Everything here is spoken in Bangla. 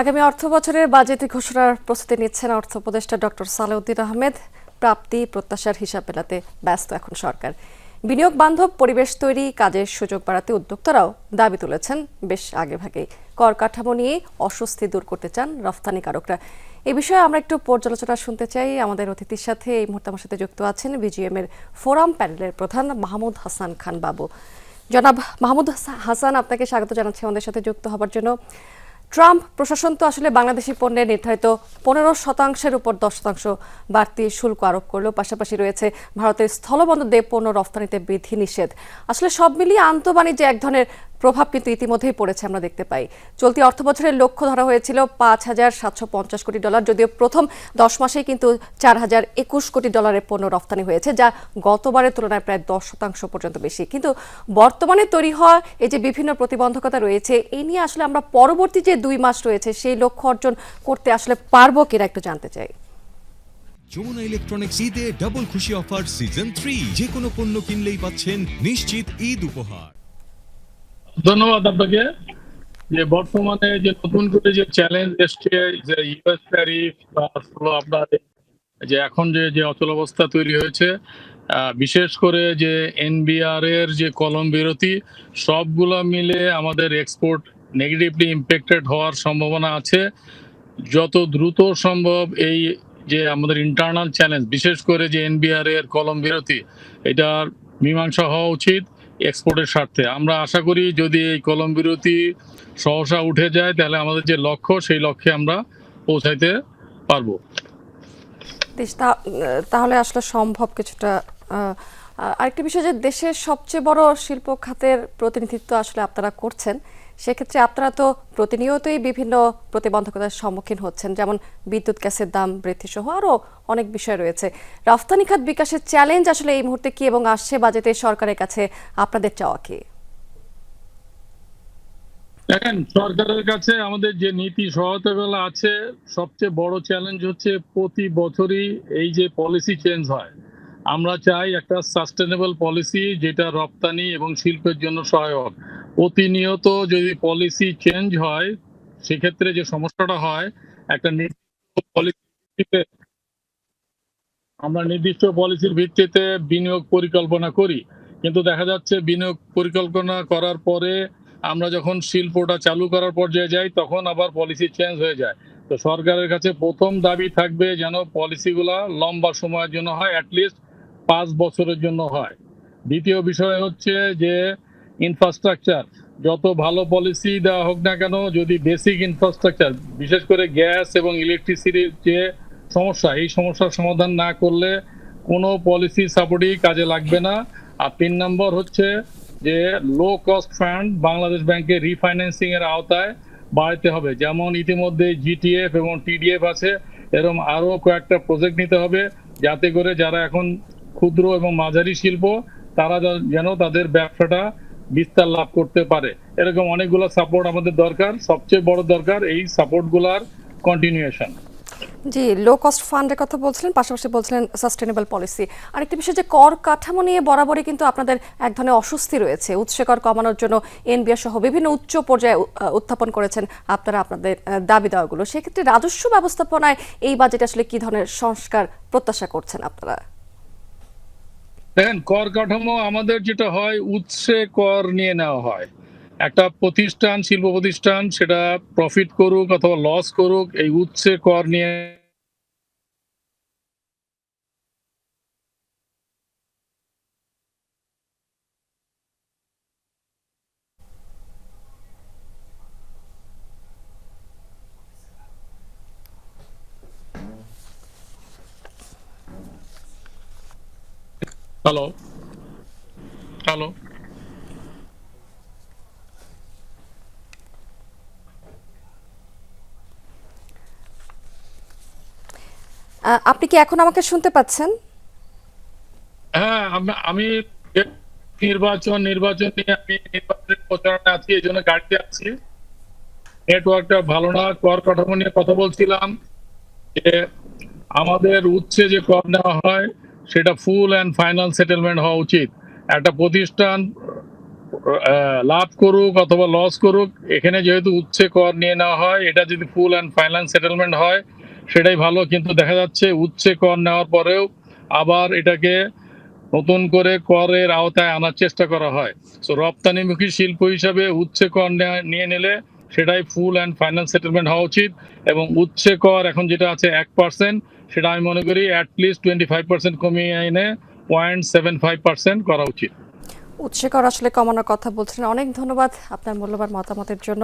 আগামী অর্থ বছরের বাজেট ঘোষণার প্রস্তুতি নিচ্ছেন অর্থ উপদেষ্টা ডক্টর সালেউদ্দিন আহমেদ। প্রাপ্তি, প্রত্যাশার হিসাব মেলাতে ব্যস্ত এখন সরকার। বিনিয়োগ বান্ধব, পরিবেশ তৈরি, কাজের সুযোগ বাড়াতে উদ্যোক্তারাও দাবি তুলেছেন বেশ আগেভাগেই। কর কাঠামো নিয়ে অস্বস্তি দূর করতে চান রফতানিকারকরা এ বিষয়ে আমরা একটু পর্যালোচনা শুনতে চাই। আমাদের অতিথির সাথে এই মুহূর্তে আমার সাথে যুক্ত আছেন বিজিএম এর ফোরাম প্যানেলের প্রধান মাহমুদ হাসান খান বাবু। জনাব মাহমুদ হাসান, আপনাকে স্বাগত জানাচ্ছি আমাদের সাথে যুক্ত হবার জন্য। ট্রাম্প প্রশাসন তো আসলে বাংলাদেশি পণ্যের নির্ধারিত পনেরো শতাংশের উপর দশ শতাংশ বাড়তি শুল্ক আরোপ করল পাশাপাশি রয়েছে ভারতের স্থলবন্দর দিয়ে পণ্য রফতানিতে বিধি নিষেধ আসলে সব মিলিয়ে আন্তঃবাণিজ্যে এক ধরনের প্রভাব কিন্তু ইতিমধ্যেই পড়েছে আমরা দেখতে পাই। চলতি অর্থ বছরের লক্ষ্য ধরা হয়েছিল পাঁচ হাজার সাতশো পঞ্চাশ কোটি ডলার, যদিও প্রথম দশ মাসেই কিন্তু চার হাজার একুশ কোটি ডলারের পণ্য রফতানি হয়েছে, যা গতবারের তুলনায় প্রায় দশ শতাংশ পর্যন্ত বেশি। কিন্তু বর্তমানে তৈরি হওয়া এই যে বিভিন্ন প্রতিবন্ধকতা রয়েছে, এই নিয়ে আসলে আমরা পরবর্তী যে দুই মাস রয়েছে, সেই লক্ষ্য অর্জন করতে আসলে পারব কিনা একটু জানতে চাই। যমুনা ইলেকট্রনিক্স ঈদে ডাবল খুশি অফার সিজন থ্রি যে কোনো পণ্য কিনলেই পাচ্ছেন নিশ্চিত ঈদ উপহার। ধন্যবাদ আপনাকে। যে বর্তমানে যে নতুন করে যে চ্যালেঞ্জ এসছে, যে ইউএস ট্যারিফ বা হলো আপনার যে এখন যে যে অচল অবস্থা তৈরি হয়েছে বিশেষ করে যে এনবিআর এর যে কলম বিরতি, সবগুলো মিলে আমাদের এক্সপোর্ট নেগেটিভলি ইম্প্যাক্টেড হওয়ার সম্ভাবনা আছে। যত দ্রুত সম্ভব এই যে আমাদের ইন্টারনাল চ্যালেঞ্জ বিশেষ করে যে এনবিআর এর কলম বিরতি, এটার মীমাংসা হওয়া উচিত। এক্সপোর্টের স্বার্থে। আমরা আশা করি যদি এই কলম বিরতি সহসা উঠে যায়, তাহলে আমাদের যে লক্ষ্য, সেই লক্ষ্যে আমরা পৌঁছাইতে পারব। তাহলে আসলে সম্ভব কিছুটা আরেকটি বিষয় যে দেশের সবচেয়ে বড় শিল্প খাতের প্রতিনিধিত্ব আসলে আপনারা করছেন। সেক্ষেত্রে আপনারা তো প্রতিনিয়তই বিভিন্ন প্রতিবন্ধকতার সম্মুখীন হচ্ছেন, যেমন বিদ্যুৎ গ্যাসের দাম বৃদ্ধি সহ আরও অনেক বিষয় রয়েছে। রফতানি খাত বিকাশের চ্যালেঞ্জ আসলে এই মুহূর্তে কি এবং আসছে বাজেটে সরকারের কাছে, আপনাদের চাওয়া কি? দেখেন, সরকারের কাছে আমাদের যে নীতি সহায়তাগুলো আছে, সবচেয়ে বড় চ্যালেঞ্জ হচ্ছে প্রতি বছরই এই যে পলিসি চেঞ্জ হয়। আমরা চাই একটা সাস্টেনেবল পলিসি যেটা রপ্তানি এবং শিল্পের জন্য সহায়ক। প্রতিনিয়ত যদি পলিসি চেঞ্জ হয়, সেক্ষেত্রে যে সমস্যাটা হয়, একটা নির্দিষ্ট পলিসিতে আমরা নির্দিষ্ট পলিসির ভিত্তিতে বিনিয়োগ পরিকল্পনা করি। কিন্তু দেখা যাচ্ছে বিনিয়োগ পরিকল্পনা করার পরে আমরা যখন শিল্পটা চালু করার পর্যায়ে যাই, তখন আবার পলিসি চেঞ্জ হয়ে যায়। তো সরকারের কাছে প্রথম দাবি থাকবে যেন পলিসিগুলা লম্বা সময়ের জন্য হয় অ্যাটলিস্ট পাঁচ বছরের জন্য হয়। দ্বিতীয় বিষয় হচ্ছে যে ইনফ্রাস্ট্রাকচার যত ভালো পলিসি দেওয়া হোক না কেন, যদি বেসিক ইনফ্রাস্ট্রাকচার বিশেষ করে গ্যাস এবং ইলেকট্রিসিটির যে সমস্যা, এই সমস্যার সমাধান না করলে কোনো পলিসি সাপোর্টই কাজে লাগবে না। আর তিন নম্বর হচ্ছে যে লো কস্ট ফান্ড বাংলাদেশ ব্যাংকে রিফাইন্যান্সিং এর আওতায় বাড়াতে হবে। যেমন ইতিমধ্যে জিটিএফ এবং টিডিএফ আছে এরকম আরও কয়েকটা প্রজেক্ট নিতে হবে, যাতে করে যারা এখন ক্ষুদ্র এবং মাঝারি শিল্প, তারা যেন তাদের ব্যবসাটা বিস্তার লাভ করতে পারে। এরকম অনেকগুলো সাপোর্ট আমাদের দরকার। সবচেয়ে বড় দরকার এই সাপোর্টগুলোর কন্টিনিউয়েশন জি লো কস্ট ফান্ডের কথা বলছিলেন, পাশাপাশি বলছিলেন সাস্টেনেবল পলিসি আরেকটি বিষয় যে, কর কাঠামো নিয়ে বরাবরই কিন্তু আপনাদের এক ধরনের অস্বস্তি রয়েছে। উৎসে কর কমানোর জন্য এনবিআর সহ বিভিন্ন উচ্চ পর্যায়ে উত্থাপন করেছেন আপনারা, আপনাদের দাবি দেওয়াগুলো সেক্ষেত্রে রাজস্ব ব্যবস্থাপনায় এই বাজেটে আসলে কি ধরনের সংস্কার প্রত্যাশা করছেন আপনারা? দেখেন, কর কাঠামো আমাদের যেটা হয়, উৎসে কর নিয়ে নেওয়া হয়। একটা প্রতিষ্ঠান, শিল্প প্রতিষ্ঠান, সেটা প্রফিট করুক অথবা লস করুক, এই উৎসে কর নিয়ে হ্যালো হ্যালো আপনি কি এখন আমাকে শুনতে পাচ্ছেন? হ্যাঁ আমি নির্বাচন নির্বাচন নিয়ে আমি নির্বাচনের প্রচারণা আছি এই জন্য গাড়িতে আছি। নেটওয়ার্কটা ভালো না কর কাঠামো নিয়ে কথা বলছিলাম যে আমাদের উচ্ছে যে কর নেওয়া হয় সেটা ফুল অ্যান্ড ফাইনাল সেটেলমেন্ট হওয়া উচিত। একটা প্রতিষ্ঠান লাভ করুক অথবা লস করুক, এখানে যেহেতু উচ্ছে কর নিয়ে নেওয়া হয়, এটা যদি ফুল অ্যান্ড ফাইন্যান্স সেটেলমেন্ট হয়, সেটাই ভালো। কিন্তু দেখা যাচ্ছে উচ্ছে কর নেওয়ার পরেও আবার এটাকে নতুন করে করের আওতায় আনার চেষ্টা করা হয়। সো রপ্তানিমুখী শিল্প হিসাবে উচ্ছে কর নেয়া- নিলে সেটাই ফুল অ্যান্ড ফাইন্যান্স সেটেলমেন্ট হওয়া উচিত এবং উচ্ছে কর এখন যেটা আছে এক পার্সেন্ট সেটা আমি মনে করি অ্যাটলিস্ট টোয়েন্টি ফাইভ পার্সেন্ট কমিয়ে এনে পয়েন্ট সেভেন ফাইভ পার্সেন্ট করা উচিত। উৎসে আসলে কমানোর কথা বলছিলেন। অনেক ধন্যবাদ আপনার মূল্যবান মতামতের জন্য।